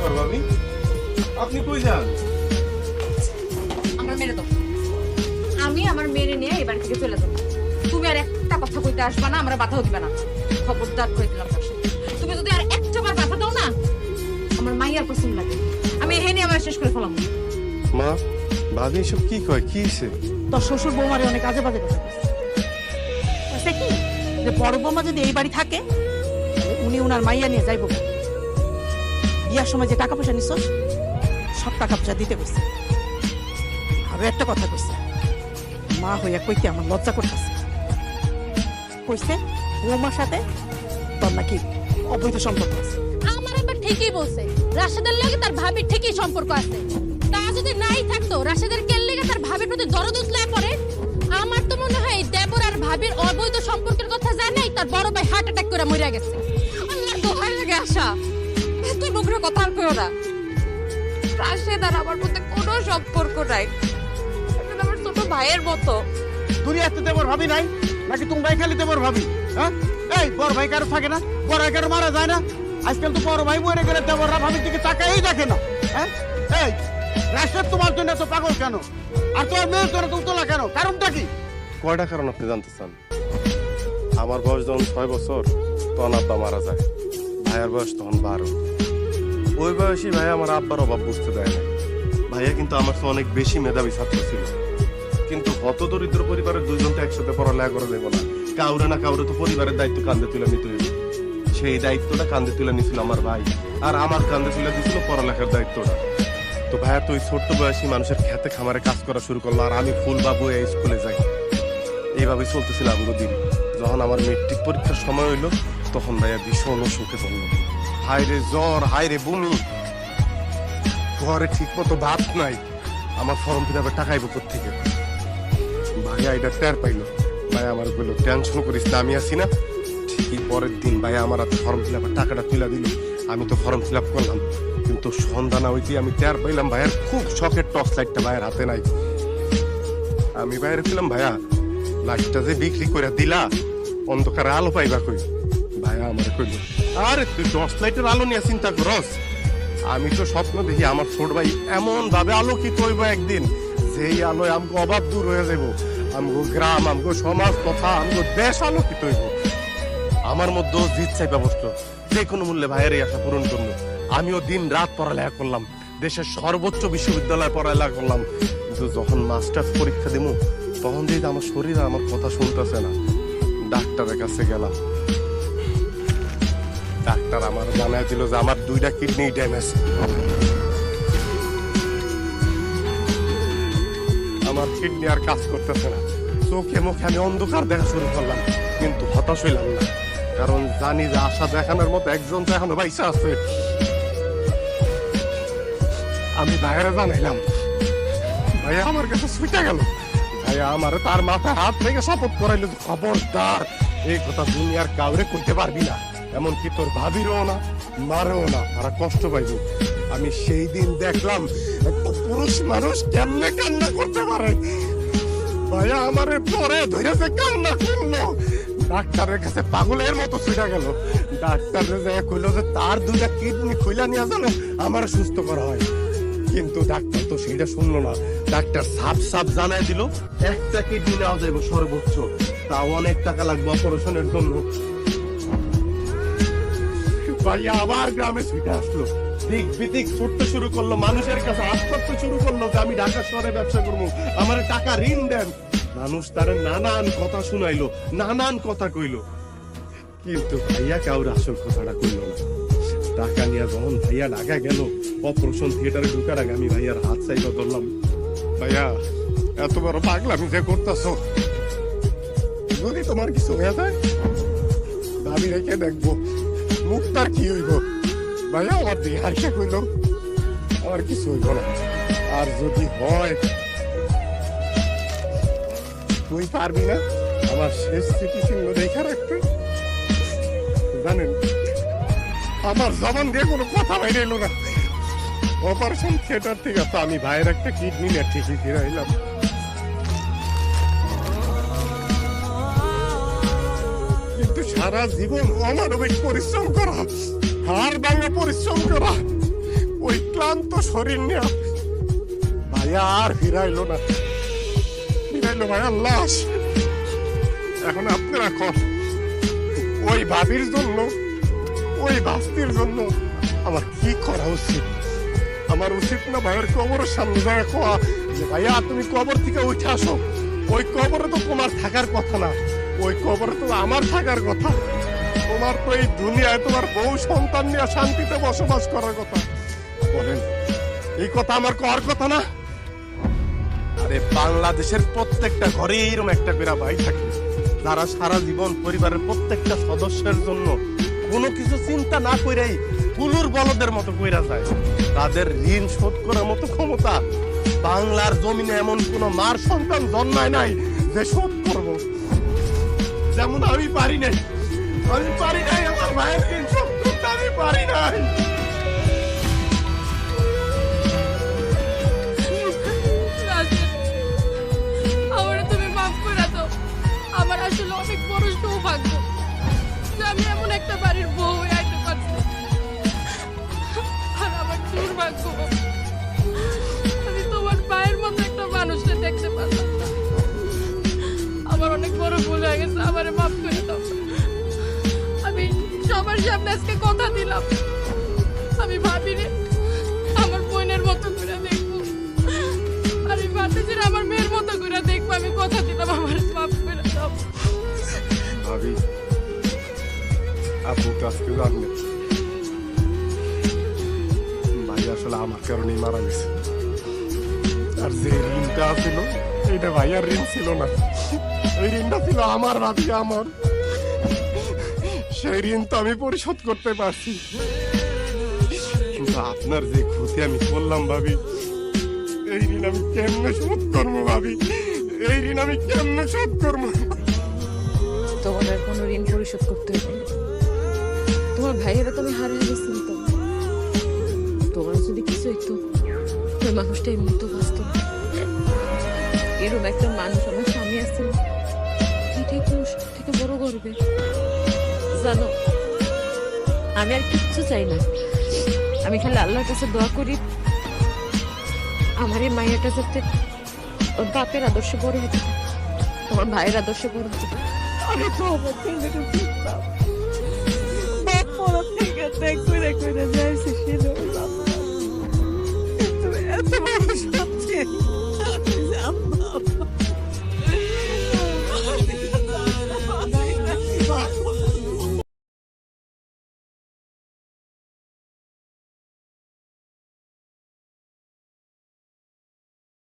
ব্যাপার ভাবি আপনি কই যান? আমার মেরে দাও। আমি আমার মেরে নিয়ে এই বাড়ি থেকে চলে যাব। তুমি আর একটা কথা কইতে আসবা না আমরা বাধাও দিবে না। খবরদার করে দিলাম তুমি যদি আর একটা বার বাধা দাও না আমার মাইয়ার পছন্দ লাগে। আমি এখানে আমার শেষ করে ফেলাম। মা ভাবি এসব কি কয়? কি হইছে? তোর শ্বশুর বৌমারে অনেক আজে বাজে কথা বলছে। বলছে কি? যে বড় বৌমা যদি এই বাড়ি থাকে উনি উনার মাইয়া নিয়ে যাইব। বিয়ার সময় যে টাকা পয়সা নিছ, সব টাকা পয়সা দিতে কইছে আরও একটা কথা কইছে, মা হইয়া কইতে আমার লজ্জা করতেছে। কইছে বৌমার সাথে তোর নাকি অবৈধ সম্পর্ক আছে। আমার আবার ঠিকই বলছে, রাশেদের লগে তার ভাবির ঠিকই সম্পর্ক আছে। তা যদি নাই থাকতো, রাশেদের কেন লেগে তার ভাবির প্রতি দরদ উতলায় পড়ে? আমার তো মনে হয় দেবর আর ভাবির অবৈধ সম্পর্কের কথা জানাই তার বড় ভাই হার্ট অ্যাটাক করে মরে গেছে। লাগে আশা। তুই মুখের কথা আর কইও না। রাশেদ আর আমার মধ্যে কোনো সম্পর্ক নাই। আমার ছোট ভাইয়ের মতো। দুনিয়াতে দেবর ভাবি নাই নাকি তোমরাই খালি দেবর ভাবি? হ্যাঁ? এই বড় ভাই কারও থাকে না বড় ভাই কারও মারা যায় না। আজকাল তো বড় ভাই মরে গেলে দেবররা ভাবির দিকে তাকাই দেখে না। হ্যাঁ? এই রাষ্ট্রের তোমার জন্য এত পাগল কেন? আর তোমার মেয়ের জন্য তো উতলা কেন? কারণটা কি? কয়টা কারণ আপনি জানতে চান? আমার বয়স যখন ছয় বছর তখন আব্বা মারা যায়। ভাইয়ার বয়স তখন বারো। ওই বয়সী ভাই আমার আব্বার অভাব বুঝতে দেয় না ভাইয়া কিন্তু আমার তো অনেক বেশি মেধাবী ছাত্র ছিল। কিন্তু হত দরিদ্র পরিবারের দুইজন তো একসাথে পড়ালেখা করে দেবো না। কাউরে না কাউরে তো পরিবারের দায়িত্ব কান্দে তুলে নিতে হইবে। সেই দায়িত্বটা কান্দে তুলে নিছিল আমার ভাই। আর আমার কান্দে তুলে দিছিল পড়ালেখার দায়িত্বটা। তো ভাইয়া, তো ওই ছোট্ট বয়সী মানুষের খেতে খামারে কাজ করা শুরু করল আর আমি ফুল বাবু এই স্কুলে যাই। এইভাবে চলতেছিল আমগো দিন। যখন আমার মেট্রিক পরীক্ষার সময় হইল তখন ভাইয়া ভীষণ অসুখে পড়ল হায় রে জ্বর হায় রে বমি। ঘরে ঠিক মতো ভাত নাই। আমার ফর্ম ফিল আপের টাকা আইব থেকে ভাইয়া এটা টের পাইলো। ভাইয়া আমার বলল টেনশন করিস না, আমি আছি না। ঠিকই পরের দিন ভাইয়া আমার হাতে ফর্ম ফিল আপের টাকাটা তুলে দিল। আমি তো ফর্ম ফিল আপ করলাম। কিন্তু সন্ধ্যা না হইতে আমি টের পাইলাম ভাইয়ার খুব শখের টর্চ লাইটটা ভাইয়ের হাতে নাই। আমি বাইরে ছিলাম ভাইয়া। লাইটটা যে বিক্রি করে দিলা, অন্ধকারে আলো পাইবা কই? তুই লাইটের আলো নিয়ে চিন্তা আমি তো স্বপ্ন দেখি আমার ছোট ভাই এমন ভাবে আলোকিত হইব একদিন, যেই আলোয় আমগো অভাব দূর হয়ে যাইব। আমগো গ্রাম, আমগো সমাজ তথা আমগো দেশ আলোকিত হইব। আমার মধ্যেও জিত চাইবা বসল যে কোনো মূল্যে ভাইয়ের এই আশা পূরণ করল। আমিও দিন রাত পড়ালেখা করলাম, দেশের সর্বোচ্চ বিশ্ববিদ্যালয়ে পড়ালেখা করলাম। কিন্তু যখন মাস্টার্স পরীক্ষা দিব তখন দেখি আমার শরীর আমার কথা শুনতেছে না, ডাক্তারের কাছে গেলাম। ডাক্তার আমার জানাই দিল যে আমার দুইটা কিডনি ড্যামেজ আমার কিডনি আর কাজ করতেছে না। চোখে মুখে আমি অন্ধকার দেখা শুরু করলাম, কিন্তু হতাশ হইলাম না। কারণ জানি যে আশা দেখানোর মতো একজন তো এখনও বাইসা আছে। আমি বাইরে জানাইলাম, ভাইয়া আমার কাছে ছুটে গেল। ভাইয়া আমার তার মাথায় হাত থেকে শপথ করাইলো খবরদার, এই কথা দুনিয়ার কাউরে করতে পারবি না। এমনকি তোর ভাবিরও না, মারেও না, তারা কষ্ট পাইব। আমি সেই দিন দেখলাম একটা পুরুষ মানুষ কেমনে কান্না করতে পারে? ভাইয়া, আমারে পরে ধরেছে কান্না করল। ডাক্তারের কাছে পাগলের মতো ছুটে গেল। ডাক্তার যে কইলো যে তার দুইটা কিডনি খুইলা নিয়ে জানো আমার সুস্থ করা হয়। কিন্তু ডাক্তার তো সেটা শুনলো না। ডাক্তার সাপ সাপ জানাই দিল, একটা কিডনি নেওয়া যাবে সর্বোচ্চ। তাও অনেক টাকা লাগবে অপারেশনের জন্য। ভাইয়া আবার গ্রামে ছুটে আসলো। দিক বিদিক ছুটতে শুরু করল মানুষের কাছে করতে শুরু করল যে আমি ঢাকা শহরে ব্যবসা করব। আমার টাকা ঋণ দেন। মানুষ তার নানান কথা শুনাইলো নানান কথা কইলো। কিন্তু ভাইয়া কাউর আসল কথাটা কইলো না। টাকা নিয়ে যখন ভাইয়া ঢাকা গেল অপারেশন থিয়েটারে ঢুকার আগে আমি ভাইয়ার হাত চাইবা ধরলাম। ভাইয়া এত বড় পাগলামি যে করতেছো। যদি তোমার কিছু হয়ে যায় দাবি রেখে দেখব। মুখটার কি হইব? ভাইয়া, আমার দিকে হারিয়ে কইল আমার কিছু হইব না। আর যদি হয়, তুই পারবি না? আমার শেষ স্মৃতিচিহ্ন দেখা রাখতে। জানেন, আমার জবান দিয়ে কোনো কথা বাইরে এলো না। অপারেশন থিয়েটার থেকে তো আমি ভাইয়ের একটা কিডনি নিয়ে ঠিকই ফিরে সারা জীবন অমানবিক পরিশ্রম করা হার ভাঙা পরিশ্রম করা, ওই ক্লান্ত শরীর নিয়ে ভাইয়া আর ফিরাইলো না। ফিরাইলো ভাইয়া লাশ। এখন আপনারা কন, ওই ভাবির জন্য, ওই বাস্তির জন্য আমার কি করা উচিত? আমার উচিত না ভাইয়ের কবরের সামনে যায় কোয়া যে ভাইয়া, তুমি কবর থেকে উঠে আসো। ওই কবরে তো তোমার থাকার কথা না। ওই কবরে তো আমার থাকার কথা। তোমার তো এই দুনিয়ায় তোমার বউ সন্তান নিয়ে শান্তিতে বসবাস করার কথা। বলেন, এই কথা আমার কর কথা না? আরে, বাংলাদেশের প্রত্যেকটা ঘরে এরকম একটা বেড়া ভাই থাকে, যারা সারা জীবন পরিবারের প্রত্যেকটা সদস্যের জন্য কোনো কিছু চিন্তা না কইরাই কুলুর বলদের মতো কইরা যায়। তাদের ঋণ শোধ করার মতো ক্ষমতা বাংলার জমিনে এমন কোনো মার সন্তান জন্মায় নাই যে শোধ করব। যেমন আমি পারি নাই, আমি পারি নাই, আমার শোধ করতে আমি পারি নাই। আমার তুমি মাফ আমার যে আমি এমন একটা বাড়ির বউ আর আমার আমার মেয়ের মতো করে দেখব, আমি কথা দিলাম, আমার মাফ করে দাও। ভাবি, আপু আজকে জানলেন ভাই আসলে আমার কারণেই মারা গেছে। আর যে ঋণটা ছিল এটা ভাইয়ার ঋণ ছিল না। ওই ঋণটা ছিল আমার, ভাবি আমার। সেই ঋণ তো আমি পরিশোধ করতে পারছি। কিন্তু আপনার যে ক্ষতি আমি করলাম, ভাবি এই ঋণ আমি কেমনে শোধ করব ভাবি? এই ঋণ আমি কেমনে শোধ করব? তোমার আর কোনো ঋণ পরিশোধ করতে হবে। তোমার ভাইয়েরা তুমি হারিয়ে গেছিল তো। তোমার যদি কিছু হইতো, ওই মানুষটা এমনি তো বাঁচত। এরকম একটা মানুষ আমার স্বামী আসছিল এটাই তো সব থেকে বড় গর্বের জানো, আমি আর কিচ্ছু চাই না। আমি খালি আল্লাহর কাছে দোয়া করি আমার এই মায়েরটা যাতে ওর বাপের আদর্শ বড় হতে আমার ভাইয়ের আদর্শ বড় হতে আমি বাপ থেকে করে